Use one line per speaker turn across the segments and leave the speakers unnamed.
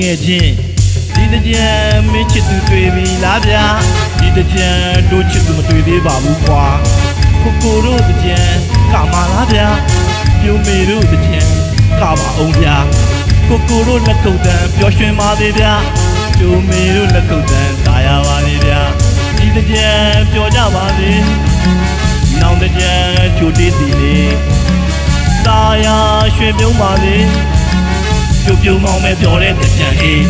ငယ်ချင်းဒီတကြံမင်းချစ်သူတွေ့ပြီလားဗျာဒီတကြံတို့ချစ်သူမတွေ့သေးပါဘူးကွာကိုကိုတို့တကြံကမာလားဗျာပြိုမေတို့တကြံကပါအောင်ဗျာကိုကိုတို့လက်ကုပ်တန်းပျော်ရွှင်ပါသေးဗျာပြိုမေတို့လက်ကုပ်တန်းသာယာပါသေးဗျာဒီတကြံပျော်ကြပါသေးနောင်တကြံချိုတေးစီလေးသာယာရွှင်ပြုံးပါသေး ပြိုပြိုမောင်မဲ့ပြောတဲ့တကြံအေး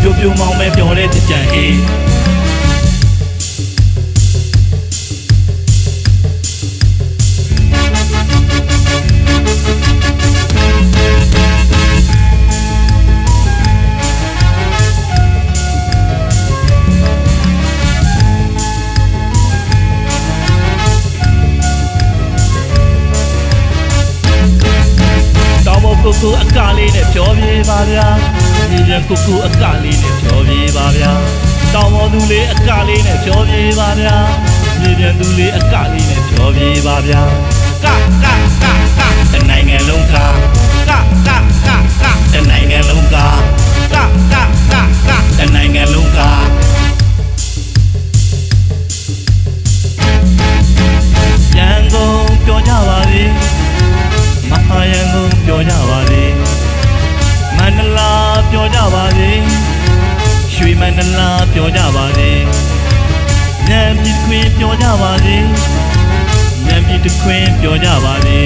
ပြိုပြိုမောင်မဲ့ပြောတဲ့ကြံအေး ကိုကိုအကလေးနဲ့ဖြောပြေးပါဗျာဒီရန်ကိုကိုအကလေးနဲ့ဖြောပြေးပါဗျာတောင်ပေါ်သူလေးအကလေးနဲ့ဖြောပြေးပါဗျာဒီရန်သူလေးအကလေးနဲ့ဖြောပြေးပါဗျာကကကကတနိုင်ငံလုံးကကကကကတနိုင်ငံလုံးကကက ပြောကြပါလေမန္တလာပြောကြပါလေရွှေမန္တလာပြောကြပါလေညံပြည်ခွင်ပြောကြပါလေညံပြည်တခွင်ပြောကြပါလေ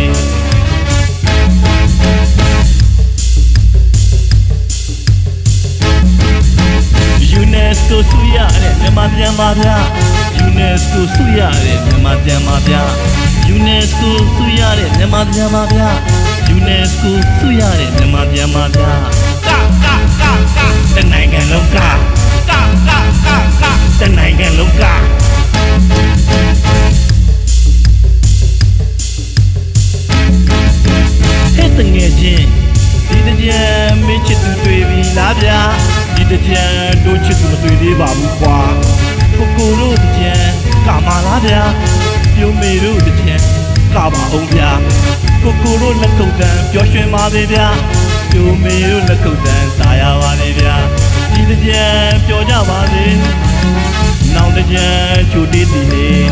UNESCO ဆုရတဲ့မြန်မာပြန်ပါဗျာ UNESCO ဆုရတဲ့မြန်မာပြန်ပါဗျာ UNESCO ဆုရတဲ့မြန်မာပြန်ပါဗျာ UNESCO ဆုရတဲ့မြန်မာပြန်ပါဗျာကကကကတနိုင်ငံလုံးကကကကကတနိုင်ငံလုံးကဟဲ့တငယ်ချင်းဒီတကြံမင်းချစ်သူတွေ့ပြီလားဗျာဒီတကြံတို့ချစ်သူမတွေ့သေးပါဘူးကွာကိုကိုတို့တကြံကမာလားဗျာပြိုမေတို့တကြံ ကပါအောင်ဗျာကိုကိုတို့လက်ကုပ်တန်းပျော်ရွှင်ပါသေးဗျာပြိုမေတို့လက်ကုပ်တန်းသာယာပါသေးဗျာဒီတကြံပျော်ကြပါသေးနောင်တကြံချိုတေးစီလေး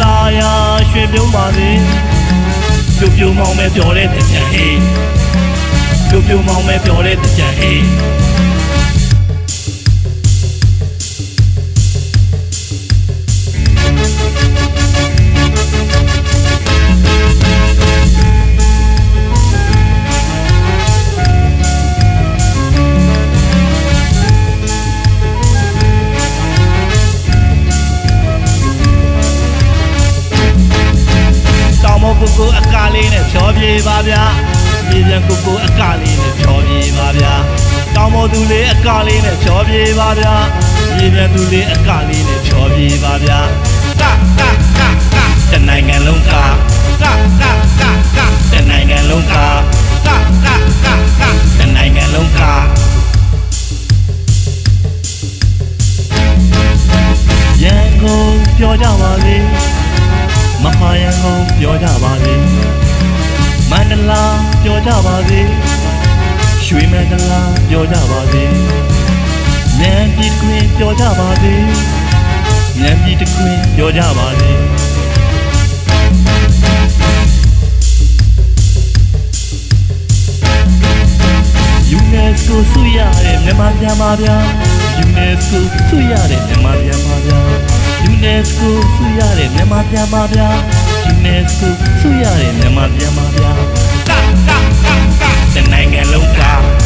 သာယာရွှင်ပြုံးပါသေးပြိုပြိုမောင်မဲ့ပြောတဲ့ကြံဟေးပြိုပြိုမောင်မဲပြောတဲ့ကြံအေးတောင် ကိုကိုအကလေးနဲ့ဖြောပြေးပါဗျာမြေပြန်ကိုကိုအကလေးနဲ့ဖြောပြေးပါဗျာတောင်မသူလေးအကလေးနဲ့ဖြောပြေးပါဗျာမြေပြန်သူလေးအကလေးနဲ့ဖြောပြေးပါဗျာကကကကတနိုင်ငံလုံးကကကကကတနိုင်ငံလုံးကကကက ရန်ကုန်ပြောကြပါလေမန္တလာပြောကြပါလေရွှေမန္တလာပြောကြပါလေဉာဏ်ပြည်တွင်ပြောကြပါလေဉာဏ်ပြည်တွင်ပြောကြပါလေ UNESCO ဆုရတဲ့မြန်မာပြန်ပါဗျာ UNESCO ဆုရတဲ့မြန်မာပြန်ပါဗျာ UNESCO ဆုရတဲ့မြန်မာပြန်ပါဗျာ UNESCO ဆုရတဲ့မြန်မာပြန်ပါဗျာကကကကတနိုင်ငံလုံးကကကကကတနိုင်ငံလုံးက